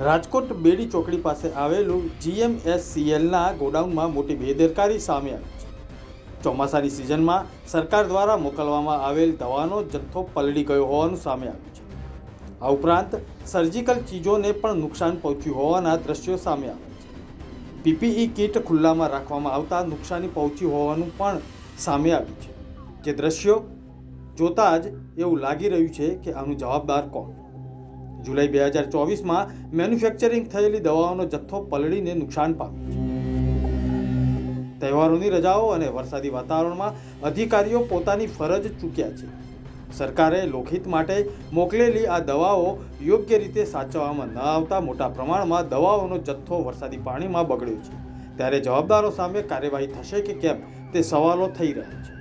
રાજકોટ બેડી ચોકડી પાસે આવેલું જીએમએસસીએલના ગોડાઉનમાં મોટી બેદરકારી સામે આવી છે. ચોમાસાની સિઝનમાં સરકાર દ્વારા મોકલવામાં આવેલ દવાનો જથ્થો પલળી ગયો હોવાનું સામે આવ્યું છે. આ ઉપરાંત સર્જિકલ ચીજોને પણ નુકસાન પહોંચ્યું હોવાના દ્રશ્યો સામે આવ્યા છે. પીપીઈ કીટ ખુલ્લામાં રાખવામાં આવતા નુકસાની પહોંચ્યું હોવાનું પણ સામે આવ્યું છે. જે દ્રશ્યો જોતા જ એવું લાગી રહ્યું છે કે આનું જવાબદાર કોણ? જુલાઈ બે હજાર ચોવીસમાં મેન્યુફેક્ચરિંગ થયેલી દવાઓનો જથ્થો પલળીને નુકસાન પામ્યો. તહેવારોની રજાઓ અને વરસાદી વાતાવરણમાં અધિકારીઓ પોતાની ફરજ ચૂક્યા છે. સરકારે લોકહિત માટે મોકલેલી આ દવાઓ યોગ્ય રીતે સાચવવામાં ન આવતા મોટા પ્રમાણમાં દવાઓનો જથ્થો વરસાદી પાણીમાં બગડ્યો છે. ત્યારે જવાબદારો સામે કાર્યવાહી થશે કે કેમ તે સવાલો થઈ રહ્યા છે.